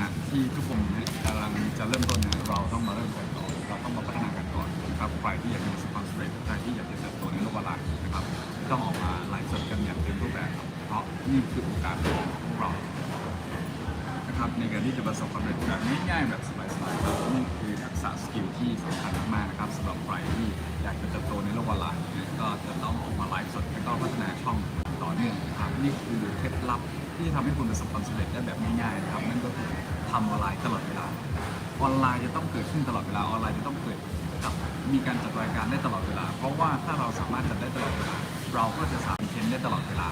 ณะที่ทุกคนกำลังจะเริ่มต้นนะเราต้องมาเริ่มกันก่อนเราต้องมาพัฒนากันก่อนนะครับใครที่อยากจะประสบความสำเร็จใครที่อยากจะเติบโตในโลกออนไลน์นะครับต้องออกมาไลฟ์สดกันอย่างเต็มรูปแบบครับเพราะนี่คือโอกาสของพวกเรานะครับในการที่จะประสบความสำเร็จแบบง่ายๆแบบสบายๆครับนี่คือทักษะสกิลที่สำคัญมากๆนะครับสำหรับใครที่อยากจะเติบโตในโลกออนไลน์ก็จะต้องออกมาไลฟ์สดแล้วก็พัฒนาช่องต่อเนื่องนะครับนี่คือเคล็ดลับที่จะทำให้คุณประสบความสำเร็จได้แบบง่ายๆนะครับนั่นก็ ทำออนไลน์ตลอดเวลา ออนไลน์จะต้องเกิดขึ้นตลอดเวลา ออนไลน์จะต้องเกิดกับมีการจัดรายการได้ตลอดเวลา เพราะว่าถ้าเราสามารถจัดได้ตลอดเวลา เราก็จะสามารถเทนได้ตลอดเวลา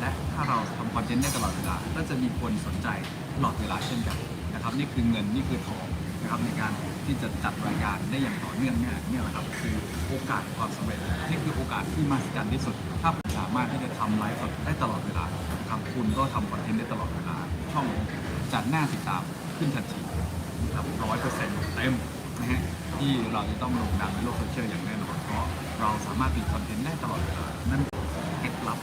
และถ้าเราทำคอนเทนต์ได้ตลอดเวลา ก็จะมีคนสนใจตลอดเวลาเช่นกันนะครับ นี่คือเงิน นี่คือทองนะครับในการที่จะจัดรายการได้อย่างต่อเนื่องเนี่ยเนี่ยแหละครับคือโอกาสความสำเร็จนี่คือโอกาสที่มหัศจรรย์ที่สุด ถ้าคุณสามารถที่จะทำไลฟ์สดได้ตลอดเวลาครับคุณก็ทำคอนเทนต์ได้ตลอดเวลาช่อง จัดหน้าติดตามขึ้นทันทีนะครับร้อยเปอร์เซ็นต์เต็มนะฮะที่เราจะต้องลงดังในโลกโซเชียลอย่างแน่นอนเพราะเราสามารถผลิตคอนเทนต์ได้ตลอดเวลานั่นเคล็ดลับ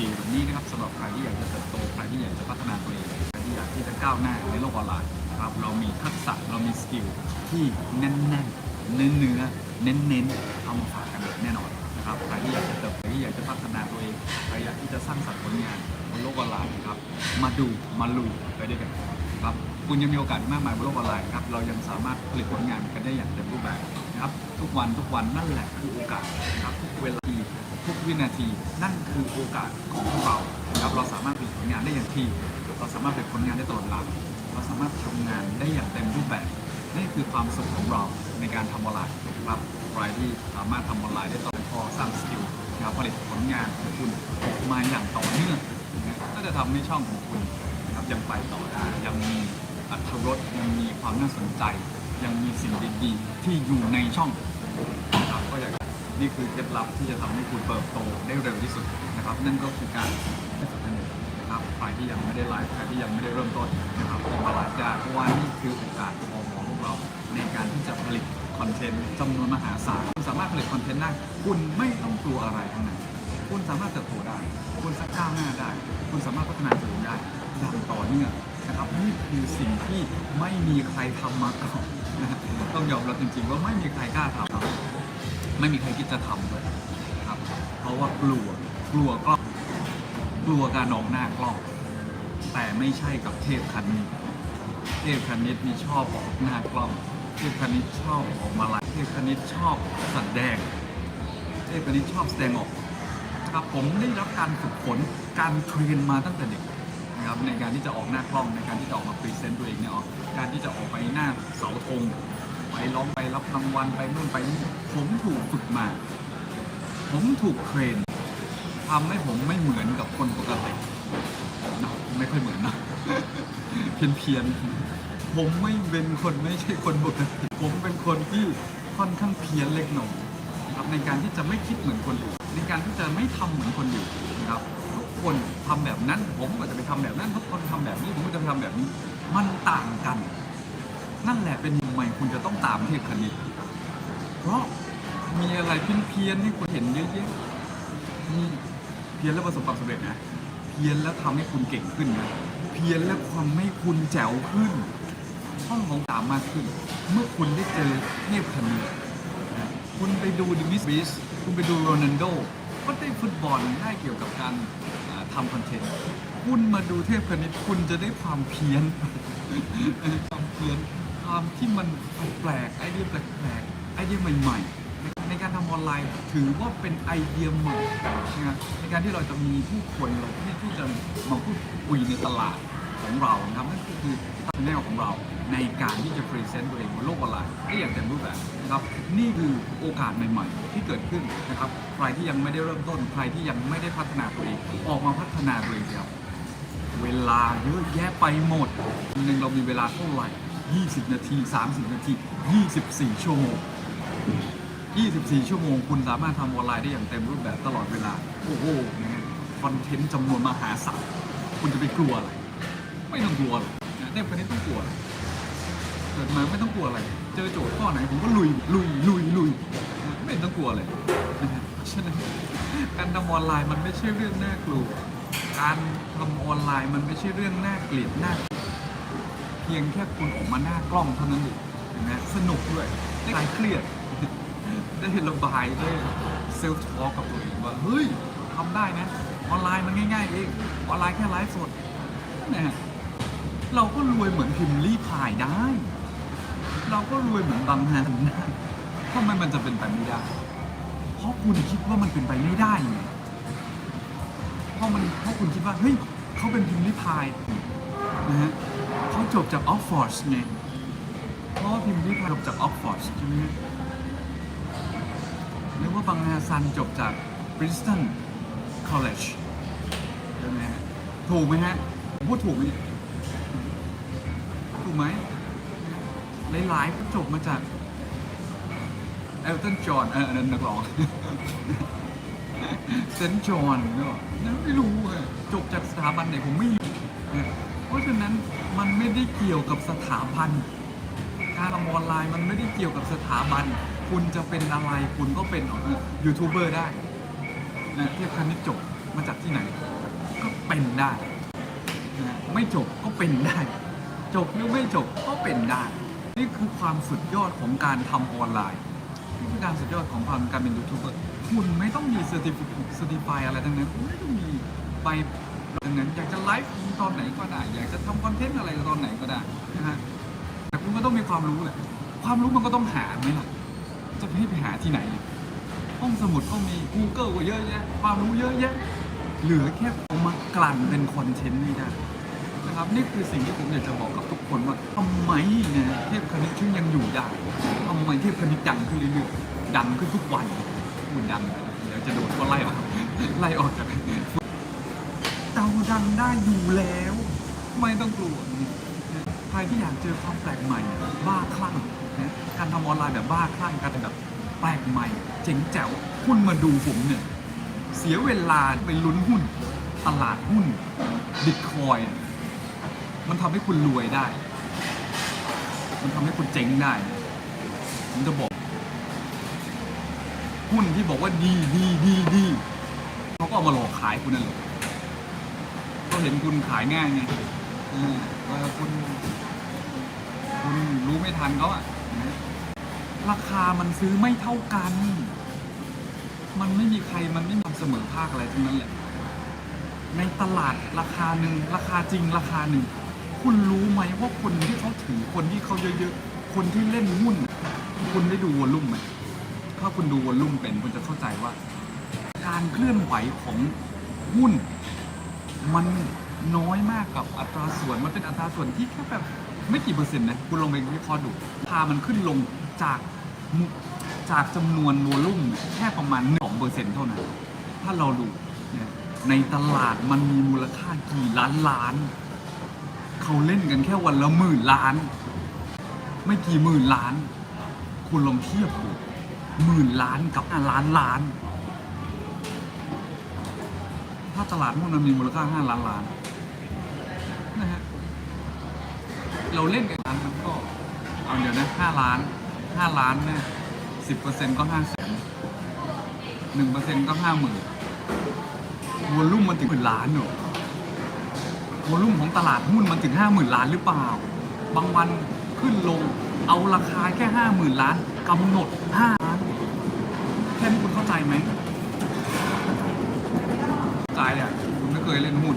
ดีๆแบบนี้นะครับสำหรับใครที่อยากจะเติบโตใครที่อยากจะพัฒนาตัวเองใครที่อยากที่จะก้าวหน้าในโลกออนไลน์ครับเรามีทักษะเรามีสกิลที่แน่นๆเนื้อเนื้อเน้นๆเอามาฝากกันแน่นอนนะครับใครที่อยากจะ ที่อยากจะพัฒนาตัวเองใครอยากที่จะสร้างสรรค์ผลงานบนโลกออนไลน์นะครับมาดูมาลุยไปด้วยกันครับคุณยังมีโอกาสมากมายบนโลกออนไลน์ครับเรายังสามารถผลิตผลงานกันได้อย่างเต็มรูปแบบนะครับทุกวันทุกวันนั่นแหละคือโอกาสนะครับทุกเวลาทุกวินาทีนั่นคือโอกาสของพวกเราครับเราสามารถผลิตผลงานได้อย่างที่ เราสามารถผลิตผลงานได้ตลอดเวลาเราสามารถทำงานได้อย่างเต็มรูปแบบนี่คือความสุขของเราในการทำออนไลน์นะครับใครที่สามารถทำออนไลน์ได้ต่อพอสร้างสกิล ผลิตผลงานของคุณออกมาอย่างต่อเนื่องนะก็จะทำให้ช่องของคุณนะครับยังไปต่อได้ยังมีอรรถรสยังมีความน่าสนใจ ยังมีสิ่งดีๆที่อยู่ในช่องนะครับก็อยากนี่คือเคล็ดลับที่จะทำให้คุณเติบโตได้เร็วที่สุดนะครับ นั่นก็คือการให้สัมพันธ์นะครับใครที่ยังไม่ได้ไลฟ์ใครที่ยังไม่ได้เริ่มต้นนะครับมาไลฟ์ได้เพราะว่านี่คือโอกาสของพวกเราในการที่จะผลิต คอนเทนต์จำนวนมหาศาลคุณสามารถผลิตคอนเทนต์ได้คุณไม่ต้องกลัวอะไรทั้งนั้น คุณสามารถเติบโตได้ คุณสักก้าวหน้าได้ คุณสามารถพัฒนาตัวเองได้อย่างต่อเนื่องนะครับนี่คือสิ่งที่ไม่มีใครทำมาก่อนนะฮะต้องยอมรับจริงๆว่าไม่มีใครกล้าทำไม่มีใครคิดจะทำเลยนะครับเพราะว่ากลัวกลัวกล้องกลัวการออกหน้ากล้องแต่ไม่ใช่กับเทพคันนิดเทพคันนิดมีชอบออกหน้ากล้อง เทพคันนิดชอบออกมาลฟ์เทพคันนิดชอบแสดง เทพคันนิดชอบแสดงออกนะครับผมได้รับการฝึกฝนการเทรนมาตั้งแต่เด็กนะครับในการที่จะออกหน้ากล้องในการที่จะออกมาพรีเซนต์ตัวเองเนี่ยออกการที่จะออกไปหน้าเสาธงไปร้องไปรับรางวัลไปนู่นไปนี่ผมถูกฝึกมา ผมถูกเทรนทำให้ผมไม่เหมือนกับคนปกตินะไม่ค่อยเหมือนนะเพี้ยนเพียน ผมไม่เป็นคนไม่ใช่คนปกติผมเป็นคนที่ค่อนข้างเพี้ยนเล็กน้อยนะครับในการที่จะไม่คิดเหมือนคนอื่นในการที่จะไม่ทำเหมือนคนอื่นนะครับทุกคนทำแบบนั้น ผมก็จะไปทำแบบนั้นทุกคนทำแบบนี้ผมก็จะไปทำแบบนี้ มันต่างกัน นั่นแหละเป็นทำไมคุณจะต้องตามเทพคณิตเพราะมีอะไรเพี้ยนๆให้คุณเห็นเยอะๆมีเพี้ยนแล้วประสบความสำเร็จนะ เพี้ยนแล้วทำให้คุณเก่งขึ้นนะ เพี้ยนแล้วความให้คุณแจ๋วขึ้น ช่องของตามมากขึ้น เมื่อคุณได้เจอเทพคณิตนะคุณไปดูดิมิสบิสคุณไปดูโรนัลโดก็ได้ฟุตบอลได้เกี่ยวกับการทำคอนเทนต์คุณมาดูเทพคณิตคุณจะได้ความเพี้ยนความเพี้ยนความที่มันแปลกไอเดียแปลกๆไอเดียใหม่ๆ ในการทำออนไลน์ถือว่าเป็นไอเดียใหม่นะในการที่เราจะมีผู้คนเราที่ที่จะมาพูดคุยในตลาดของเรานะครับนั่นก็คือแนวของเรา ในการที่จะพรีเซนต์ตัวเองบนโลกออนไลน์ได้อย่างเต็มรูปแบบนะครับนี่คือโอกาสใหม่ๆ ที่เกิดขึ้นนะครับใครที่ยังไม่ได้เริ่มต้น ใครที่ยังไม่ได้พัฒนาตัวเอง ออกมาพัฒนาตัวเองครับเวลาเยอะแยะไปหมดวันหนึ่งเรามีเวลาเท่าไหร่ 20 นาที 30 นาที 24 ชั่วโมง 24 ชั่วโมง คุณสามารถทำออนไลน์ได้อย่างเต็มรูปแบบตลอดเวลา โอ้โหนะฮะคอนเทนต์จำนวนมหาศาล คุณจะไปกลัวอะไร ไม่ต้องกลัวหรอกนะเต้คนนี้ต้องกลัวอะไร เกิดมาไม่ต้องกลัวอะไร เจอโจทย์ข้อไหนผมก็ลุยลุยลุยลุยไม่ต้องกลัวเลยนะฮะเพราะฉะนั้นการทำออนไลน์มันไม่ใช่เรื่องน่ากลัว การทำออนไลน์มันไม่ใช่เรื่องน่าเกลียดน่าเพียงแค่คุณออกมาหน้ากล้องเท่านั้นเองเห็นไหมสนุกด้วยได้คลายเครียดได้ระบายได้เซลฟ์ทอล์กกับตัวเองว่าเฮ้ยทำได้นะออนไลน์มันง่ายๆเองออนไลน์แค่ไลฟ์สดนะฮะเราก็รวยเหมือนพิมพ์รีพายได้ เราก็รวยเหมือนบางฮันทำไมมันจะเป็นไปไม่ได้ เพราะคุณคิดว่ามันเป็นไปไม่ได้ไงเพราะมันเพราะคุณคิดว่าเฮ้ยเขาเป็นพิมพ์รีพายนะฮะเขาจบจากออกฟอร์ดไงเพราะว่าพิมพ์รีพายจบจากออกฟอร์ดใช่ไหมหรือว่าบางฮาซันจบจาก Princeton College ใช่ไหมถูกไหมฮะผมพูดถูกไหมเนี่ยถูกไหม หลายๆก็จบมาจากเอลตันจอห์นเอออันนั้นนักร้องเซนจอห์นเนาะไม่รู้อะจบจากสถาบันไหนผมไม่รู้เพราะฉะนั้นมันไม่ได้เกี่ยวกับสถาบันการทำออนไลน์มันไม่ได้เกี่ยวกับสถาบัน คุณจะเป็นอะไรคุณก็เป็นยูทูบเบอร์ได้นะเทียบคันนี้จบมาจากที่ไหน ก็เป็นได้นะไม่จบก็เป็นได้ จบหรือไม่จบก็เป็นได้ นี่คือความสุดยอดของการทำออนไลน์ นี่คือการสุดยอดของความการเป็นยูทูบเบอร์คุณไม่ต้องมีเซอร์ติฟิเซอร์ติฟายอะไรทั้งนั้นคุณไม่ต้องมีใบดังนั้นอยากจะไลฟ์ตอนไหนก็ได้ อยากจะทำคอนเทนต์อะไรตอนไหนก็ได้นะฮะแต่คุณก็ต้องมีความรู้แหละความรู้มันก็ต้องหาไหมล่ะจะไปให้ไปหาที่ไหนห้องสมุดก็มี Google ก็เยอะแยะความรู้เยอะแยะ เหลือแค่เอามากลั่นเป็นคอนเทนต์ไม่ได้นะครับนี่คือสิ่งที่ผมอยากจะบอกกับ ทุกคนว่าทำไมนี่ยเทพคณิตถึงยังอยู่ได้ทำไมเทพคณิตดังขึ้นเรื่อยๆดังขึ้นทุกวันคุณดังเดี๋ยวจะโดนก็ไล่ออกไล่ออกจากเตาดังได้อยู่แล้ว ไม่ต้องกลัวใครที่อยากเจอความแปลกใหม่ บ้าคลั่งนะการทำออนไลน์แบบบ้าคลั่งการแบบแปลกใหม่เจ๋งแจ๋วคุณมาดูผมเนี่ยเสียเวลาไปลุ้นหุ้น ตลาดหุ้นบิตคอยน์ มันทำให้คุณรวยได้ มันทำให้คุณเจ๊งได้ ผมจะบอก หุ้นที่บอกว่าดีดีดีดีเขาก็เอามาหลอกขายคุณนั่นแหละก็เห็นคุณขายง่ายไงเออว่าคุณ คุณรู้ไม่ทันเขาอะนะราคามันซื้อไม่เท่ากัน มันไม่มีใครมันไม่มีความเสมอภาคอะไรทั้งนั้นแหละ ในตลาดราคาหนึ่งราคาจริงราคาหนึ่ง คุณรู้ไหมว่าคนที่เขาถือคนที่เขาเยอะๆ คนที่เล่นหุ้น คุณได้ดูวอลลุ่มไหมถ้าคุณดูวอลลุ่มเป็นคุณจะเข้าใจว่า การเคลื่อนไหวของหุ้น มันน้อยมากกับอัตราส่วนมันเป็นอัตราส่วนที่แค่แบบไม่กี่เปอร์เซ็นต์นะคุณลองไปวิเคราะห์ดูพามันขึ้นลงจากจากจำนวนวอลลุ่มแค่ประมาณ2เปอร์เซ็นต์เท่านั้น ถ้าเราดูเนี่ยในตลาดมันมีมูลค่ากี่ล้านล้าน เขาเล่นกันแค่วันละหมื่นล้าน ไม่กี่หมื่นล้าน คุณลองเทียบดูหมื่นล้านกับล้านล้าน ถ้าตลาดหุ้นมันมีมูลค่าห้าล้านล้านนะฮะเราเล่นกันล้านมันก็ เอาเดี๋ยวนะห้าล้านห้าล้านเนี่ยสิบเปอร์เซ็นต์ก็ห้าแสนหนึ่งเปอร์เซ็นต์ก็ห้าหมื่นวอลลุ่มมันถึงหมื่นล้านเหรอ วอลุ่มของตลาดหุ้นมันถึงห้าหมื่นล้านหรือเปล่า บางวันขึ้นลงเอาราคาแค่ห้าหมื่นล้านกำหนดห้าล้านแค่นี้คุณเข้าใจไหมเข้าใจอะคุณไม่เคยเล่นหุ้น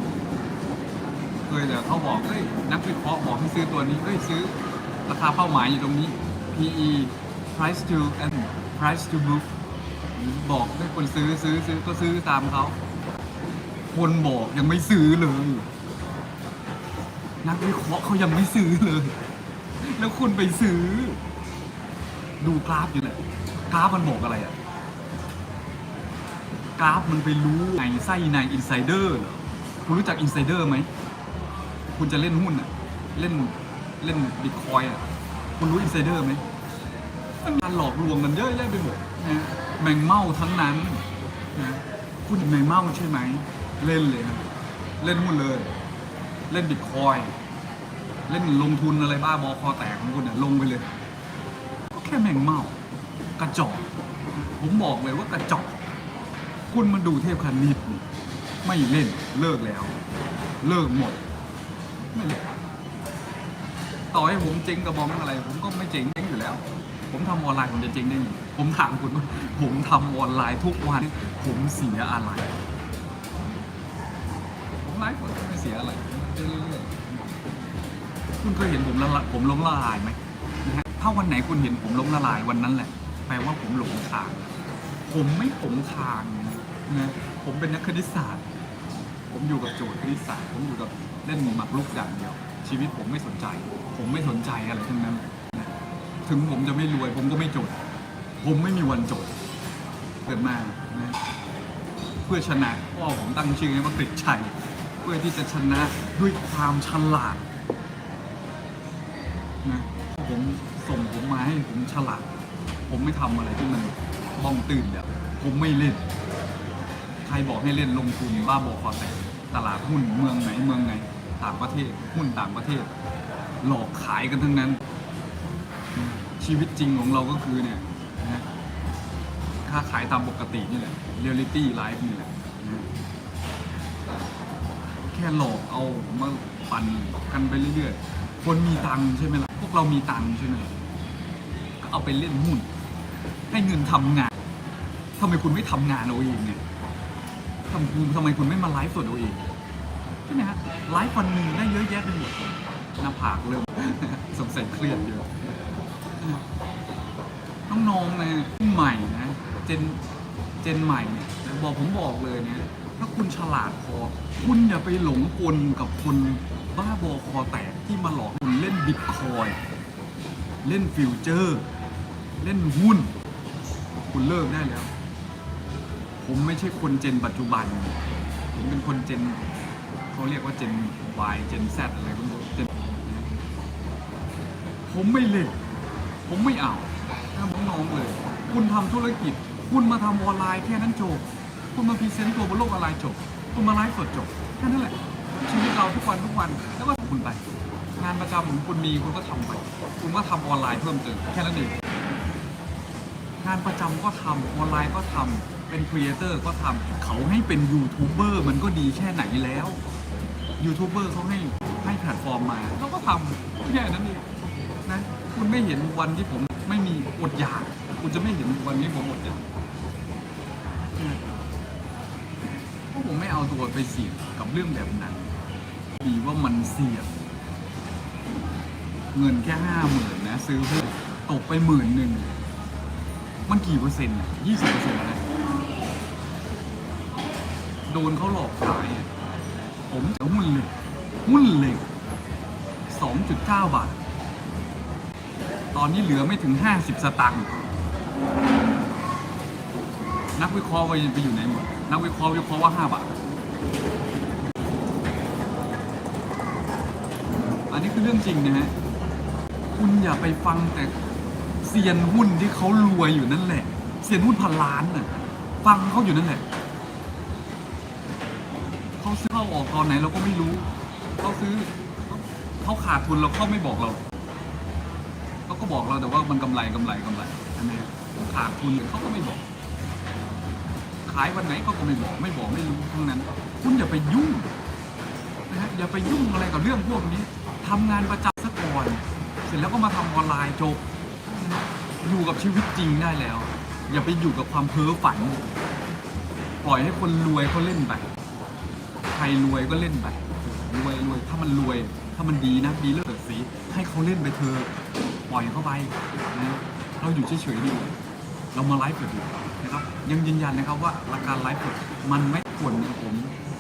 เคยแต่เขาบอกเอ้ยนักวิเคราะห์บอกให้ซื้อตัวนี้เอ้ยซื้อราคาเป้าหมายอยู่ตรงนี้ PE price to and price to book บอกให้คนซื้อซื้อซื้อก็ซื้อตามเขา คนบอกยังไม่ซื้อเลย นักวิเคราะห์เขายังไม่ซื้อเลย แล้วคุณไปซื้อ ดูกราฟอยู่แหละกราฟมันบอกอะไรอะกราฟมันไปรู้ในไส้ในอินไซเดอร์เหรอคุณรู้จักอินไซเดอร์ไหม คุณจะเล่นหุ้นอะเล่นเล่นบิตคอยอะคุณรู้อินไซเดอร์ไหมมันการหลอกลวงกันเยอะแยะไปหมดนะแมงเม่าทั้งนั้นนะคุณแมงเม่าใช่ไหม เล่นเลยครับเล่นหุ้นเลย เล่นบิตคอยเล่นลงทุนอะไรบ้าบอคอแตกของคุณเนี่ยลงไปเลย ก็แค่แมงเมากระจอกผมบอกเลยว่ากระจอกคุณมาดูเทพคณิตนี่ไม่เล่นเลิกแล้ว เลิกหมด ไม่เล่นต่อให้ผมเจ๊งกระบองอะไร ผมก็ไม่เจ๊งอยู่แล้ว ผมทำออนไลน์ผมจะเจ๊งได้ยังไงผมถามคุณว่าผมทำออนไลน์ทุกวัน ผมเสียอะไร ผมไลฟ์ผมไม่เสียอะไร เรื่อยๆคุณเคยเห็นผมละลผมล้มละลายไหมนะฮะถ้าวันไหนคุณเห็นผมล้มละลายวันนั้นแหละ แปลว่าผมหลงทาง ผมไม่หลงทางนะผมเป็นนักคณิตศาสตร์ ผมอยู่กับโจทย์คณิตศาสตร์ ผมอยู่กับเล่นหมากรุกอย่างเดียว ชีวิตผมไม่สนใจ ผมไม่สนใจอะไรทั้งนั้นนะถึงผมจะไม่รวย ผมก็ไม่จดผมไม่มีวันจดเกิดมานะเพื่อชนะพ่อผมตั้งชื่อให้ว่ากฤษชัย พื่อที่จะชนะด้วยความฉลาดนะผมส่งผมมาให้ผมฉลาด ผมไม่ทำอะไรที่มันบ้องตื่นแบบผมไม่เล่น ใครบอกให้เล่นลงทุนบ้าบอคอแตกตลาดหุ้นเมืองไหนเมืองไหนต่างประเทศหุ้นต่างประเทศ หลอกขายกันทั้งนั้น ชีวิตจริงของเราก็คือเนี่ยนะค้าขายตามปกตินี่แหละเรียลิตี้ไลฟ์นี่แหละ ค่หลอกเอามาปั่นกันไปเรื่อยๆ คนมีตังค์ใช่ไหมล่ะ พวกเรามีตังค์ใช่ไหมก็เอาไปเล่นหุ้น ให้เงินทำงานทำไมคุณไม่ทำงานเอาเองเนี่ยทำคุณทำไมคุณไม่มาไลฟ์สดเอาเองใช่ไหมฮะไลฟ์วันหนึ่งได้เยอะแยะไปหมดหน้าผากเริ่ม สงสัยเครียดเยอะ น้องๆนะใหม่นะ เจน เจนใหม่เนี่ยบอกผมบอกเลยเนี่ย ถ้าคุณฉลาดพอ คุณอย่าไปหลงกลกับคนบ้าบอคอแตกที่มาหลอกคุณเล่นบิตคอยเล่นฟิวเจอร์ เล่นหุ้น คุณเลิกได้แล้ว ผมไม่ใช่คนเจนปัจจุบัน ผมเป็นคนเจนเขาเรียกว่าเจน Y เจน Z อะไรก็ไม่รู้เจนผมไม่เล่นผมไม่เอาถ้าน้องๆเลย คุณทำธุรกิจ คุณมาทำออนไลน์แค่นั้นจบ คุณมาพรีเซนต์ตัวบนโลกออนไลน์จบ คุณมาไลฟ์สดจบแค่นั้นแหละ ชีวิตเราทุกวันทุกวันแล้วก็คุณไป งานประจำของคุณมีคุณก็ทำไป คุณก็ทำออนไลน์เพิ่มเติมแค่นั้นเอง งานประจำก็ทำออนไลน์ก็ทำเป็นครีเอเตอร์ก็ทำเขาให้เป็นยูทูบเบอร์มันก็ดีแค่ไหนแล้วยูทูบเบอร์เขาให้ให้แพลตฟอร์มมาเราก็ทำแค่นั้นเองนะคุณไม่เห็นวันที่ผมไม่มีอดอยาก คุณจะไม่เห็นวันนี้ผมอดอยาก ผมไม่เอาตัวไปเสี่ยงกับเรื่องแบบนั้นดีว่ามันเสี่ยง เงินแค่ห้าหมื่นนะ ซื้อหุ้นตกไปหมื่นหนึ่งมันกี่เปอร์เซ็นต์ยี่สิบเปอร์เซ็นต์นะ โดนเขาหลอกขาย ผมจะหุ้นเหล็กหุ้นเหล็กสองจุดเก้าบาท ตอนนี้เหลือไม่ถึงห้าสิบสตางค์นักวิเคราะห์ไปอยู่ไหนหมด นักวิเคราะห์วิเคราะห์ว่าห้าบาท อันนี้คือเรื่องจริงนะฮะ คุณอย่าไปฟังแต่เซียนหุ้นที่เขารวยอยู่นั่นแหละ เซียนหุ้นพันล้านน่ะ ฟังเขาอยู่นั่นแหละ เขาซื้อเข้าออกตอนไหนเราก็ไม่รู้ เขาซื้อเขาขาดทุนเราเขาไม่บอกเรา เขาก็บอกเราแต่ว่ามันกำไรกำไรกำไรอันนี้ขาดทุนเขาก็ไม่บอก ขายวันไหนเขาก็ไม่บอกไม่บอกไม่รู้ทั้งนั้น คุณอย่าไปยุ่งนะฮะอย่าไปยุ่งอะไรกับเรื่องพวกนี้ทำงานประจำซะก่อนเสร็จแล้วก็มาทำออนไลน์จบ อยู่กับชีวิตจริงได้แล้ว อย่าไปอยู่กับความเพ้อฝัน ปล่อยให้คนรวยเขาเล่นไปใครรวยก็เล่นไปรวยรวยถ้ามันรวย ถ้ามันดีนะดีเลิศสีให้เขาเล่นไปเถอะปล่อยเขาไปนะเราอยู่เฉยๆดีเรามาไลฟ์สดอ ยังยืนยันนะครับว่าหลักการไลฟ์สดมันไม่ควรนะผม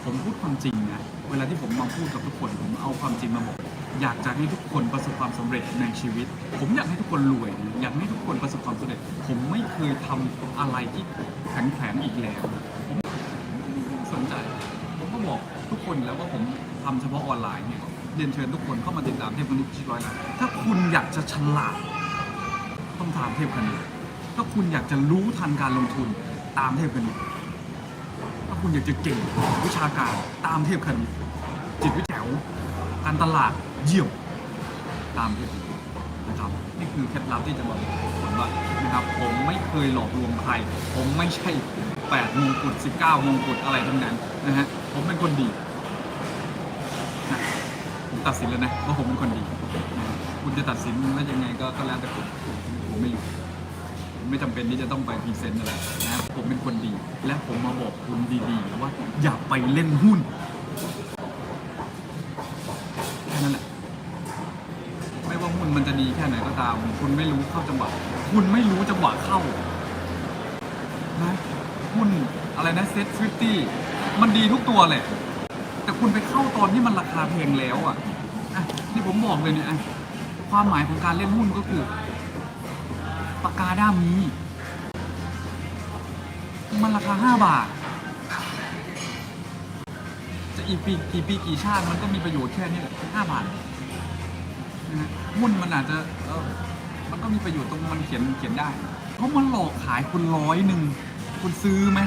ผมพูดความจริงนะเวลาที่ผมมาพูดกับทุกคน ผมเอาความจริงมาบอก อยากจะให้ทุกคนประสบความสำเร็จในชีวิต ผมอยากให้ทุกคนรวยนะอยากให้ทุกคนประสบความสำเร็จ ผมไม่เคยทำอะไรที่แข็งๆอีกแล้วผมสนใจ ผมก็บอกทุกคนแล้วว่าผมทำเฉพาะออนไลน์เนี่ยเรียนเชิญทุกคนเข้ามาติดตามเทพคณิตชิดร้อยล้านถ้าคุณอยากจะฉลาดต้องตามเทพคณิตถ้าคุณอยากจะรู้ทันการลงทุน ตามเทพคณิตถ้าคุณอยากจะเก่งวิชาการตามเทพคณิตจิตวิทยาการตลาดเยี่ยมตามเทพคณิตนะครับนี่คือเคล็ดลับที่จะบอกผมว่านะครับผมไม่เคยหลอกลวงใครผมไม่ใช่8มงกุฎ19มงกุฎอะไรทั้งนั้นนะฮะผมเป็นคนดีนะผมตัดสินแล้วนะว่าผมเป็นคนดี คุณจะตัดสินว่ายังไงก็ก็แล้วแต่คุณผมไม่อยู่ ไม่จำเป็นที่จะต้องไปพรีเซนต์อะไรนะผมเป็นคนดี และผมมาบอกคุณดีๆ ว่าอย่าไปเล่นหุ้นแค่นั้นแหละไม่ว่าหุ้นมันจะดีแค่ไหนก็ตาม คุณไม่รู้เข้าจังหวะคุณไม่รู้จังหวะเข้านะหุ้นอะไรนะเซ็ตฟิฟตี้มันดีทุกตัวแหละ แต่คุณไปเข้าตอนที่มันราคาแพงแล้วอะอะที่ผมบอกเลยเนี่ยความหมายของการเล่นหุ้นก็คือ กกาด้ามนี้ มันราคาห้าบาท จะอีกปีกี่ปีกี่ชาติมันก็มีประโยชน์แค่นี้แหละห้าบาทนะฮะหุ้นมันอาจจะเออมันก็มีประโยชน์ตรงมันเขียนเขียนได้เพราะมันหลอกขายคุณร้อยหนึ่งคุณซื้อไหม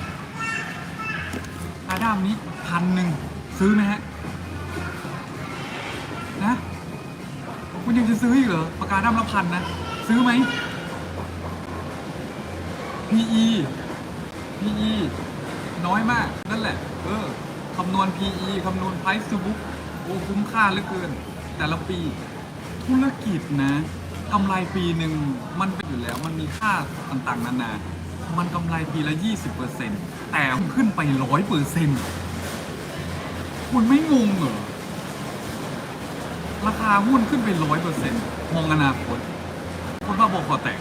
กาด้ามนี้พันหนึ่งซื้อไหมฮะนะคุณยังจะซื้ออีกเหรอปากกาด้ามละพันนะ ซื้อไหม PE PE น้อยมากนั่นแหละ เออคำนวณ PE คำนวณ Price to Book โอ้คุ้มค่าเหลือเกิน แต่ละปี ธุรกิจนะกำไรปีหนึ่งมันเป็นอยู่แล้ว มันมีค่าต่างๆนานา มันกำไรปีละ 20%แต่ขึ้นไป 100%คุณไม่งงเหรอ ราคาหุ้นขึ้นไป 100%มองอนาคต คนว่าบอกคอแตก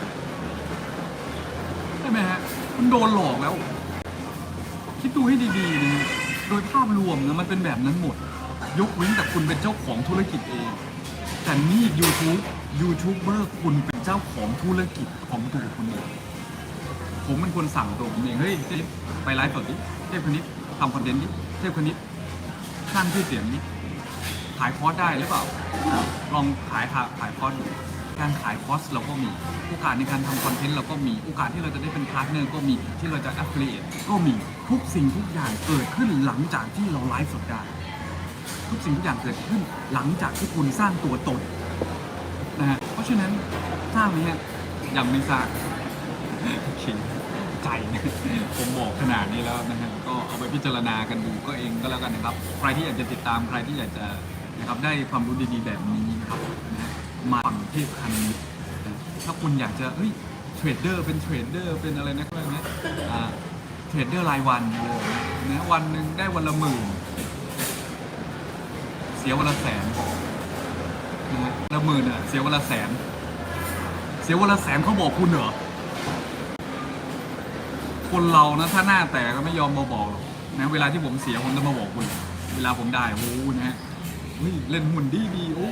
ไหมฮะมันโดนหลอกแล้ว คิดดูให้ดีๆนะฮะโดยภาพรวมนะมันเป็นแบบนั้นหมด ยกเว้นแต่คุณเป็นเจ้าของธุรกิจเอง แต่นี่ YouTube ยูทูบเบอร์คุณเป็นเจ้าของธุรกิจของตัวคุณเองผมเป็นคนสั่งตัวผมเองเฮ้ยเทพไปไลฟ์สดดิเทพคณิตทำคอนเทนต์ดิเทพคณิตสร้างชื่อเสียงดิขายคอร์สได้หรือเปล่า ลองขายขายคอร์สดู การขายคอร์สเราก็มี โอกาสในการทำคอนเทนต์เราก็มี โอกาสที่เราจะได้เป็นพาร์ทเนอร์ก็มี ที่เราจะ affiliate ก็มี ทุกสิ่งทุกอย่างเกิดขึ้นหลังจากที่เราไลฟ์สดได้ ทุกสิ่งทุกอย่างเกิดขึ้นหลังจากที่คุณสร้างตัวตนนะฮะ เพราะฉะนั้นสร้างไหมฮะ ยังไม่สร้างโอเคใจนะผมบอกขนาดนี้แล้วนะฮะ ก็เอาไปพิจารณากันดูก็เองก็แล้วกันนะครับ ใครที่อยากจะติดตามใครที่อยากจะนะครับได้ความรู้ดีๆแบบนี้นะครับมา ทพคันถ้าคุณอยากจะเฮ้ยเทรดเดอร์เป็นเทรดเดอร์เป็นอะไรนะก็แบบนี้เทรดเดอร์รายวันเลยนะวันหนึ่งได้วันละหมื่นเสียวันละแสนนะละหมื่นอะเสียวันละแสน เสียวันละแสนเขาบอกคุณเหรอคนเรานะถ้าหน้าแตกก็ไม่ยอมมาบอกหรอกนะเวลาที่ผมเสียผมจะมาบอกคุณ เวลาผมได้โอ้นะฮะเฮ้ยเล่นหุ่นดีดีโอ้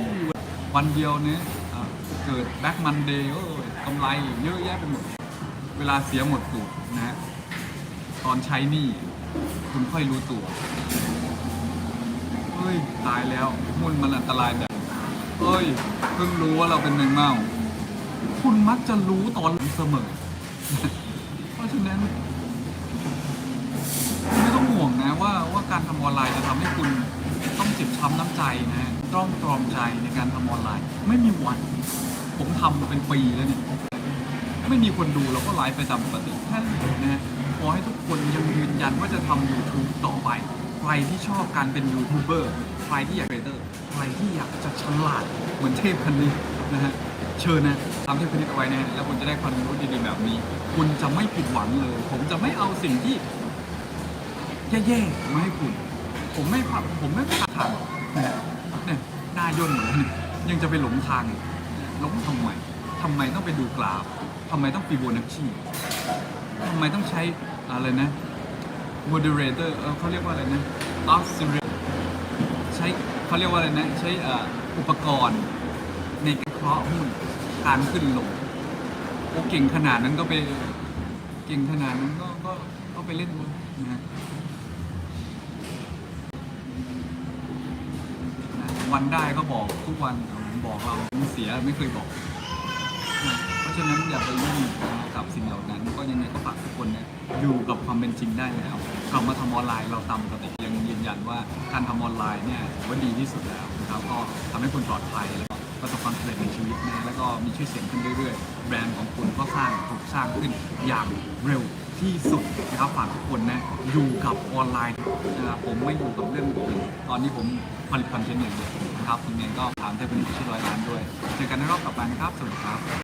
วันเดียวเนี่ย เกิดแบ็กมันเดย์โอ้ยกำไรเยอะแยะไปหมด เวลาเสียหมดตัวนะฮะตอนใช้หนี่คุณค่อยรู้ตัว เฮ้ย ตายแล้วหุ้นมันอันตรายแบบเฮ้ย เพิ่งรู้ว่าเราเป็นแมงเม่า คุณมักจะรู้ตอนเสมอ เพราะฉะนั้นคุณไม่ต้องห่วงนะว่าว่าการทำออนไลน์จะทำให้คุณต้องเจ็บช้ำน้ำใจนะ ต้องตรอมใจในการทำออนไลน์ ไม่มีวัน ผมทำมาเป็นปีแล้วเนี่ย ไม่มีคนดูเราก็ไลฟ์ไปตามปกติแค่นั้นะฮะขอให้ทุกคนยังยืนยันว่าจะทำ YouTube ต่อไป ใครที่ชอบการเป็นยูทูบเบอร์ใครที่อยากเป็นเทรดเดอร์ใครที่อยากจะฉลาดเหมือนเทพคันนี้นะฮะเชิญนะทำเทพคณิตเอาไว้นะฮะแล้วคุณจะได้ความรู้ดีๆแบบนี้ คุณจะไม่ผิดหวังเลย ผมจะไม่เอาสิ่งที่แย่ๆมาให้คุณ ผมไม่ผับผมไม่พาทางเนี่ยนี่ยหน้าย่นเหมือนกันยังจะไปหลงทางอีก ลงทำไมทำไมต้องไปดูกราฟทำไมต้องฟีโบนัชชีทำไมต้องใช้อะไรนะ moderator เออเขาเรียกว่าอะไรนะ oscillator ใช้เขาเรียกว่าอะไรนะ ใช้อุปกรณ์ในการเคราะห์หุ้นการขึ้นลงโอ้เก่งขนาดนั้นก็ไปเก่งขนาดนั้นก็ก็ก็ไปเล่นนะฮะวันได้ก็บอกทุกวัน บอกเราเสียไม่เคยบอก เพราะฉะนั้นอย่าไปยุ่งกับสิ่งเหล่านั้น ก็ยังไงก็ฝากทุกคนนี่ยอยู่กับความเป็นจริงได้แล้วกลับมาทำออนไลน์เราตามปกติยังยืนยันว่าการทำออนไลน์เนี่ยว่าดีที่สุดแล้วนะครับก็ทำให้คุณปลอดภัยแล้วก็ประสบความสำเร็จในชีวิตนะแล้วก็มีชื่อเสียงขึ้นเรื่อยๆ แบรนด์ของคุณก็สร้างถูกสร้างขึ้นอย่างเร็ว ที่สุดนะครับฝากทุกคนนะอยู่กับออนไลน์นะครับผมไม่อยู่กับเรื่องอื่นตอนนี้ผมผลิตคอนเทนต์อย่างเดียวนะครับทีมงานก็ถามได้เป็นชื่อร้อยล้านด้วยเจอกันในรอบต่อไปนะครับสวัสดีครับ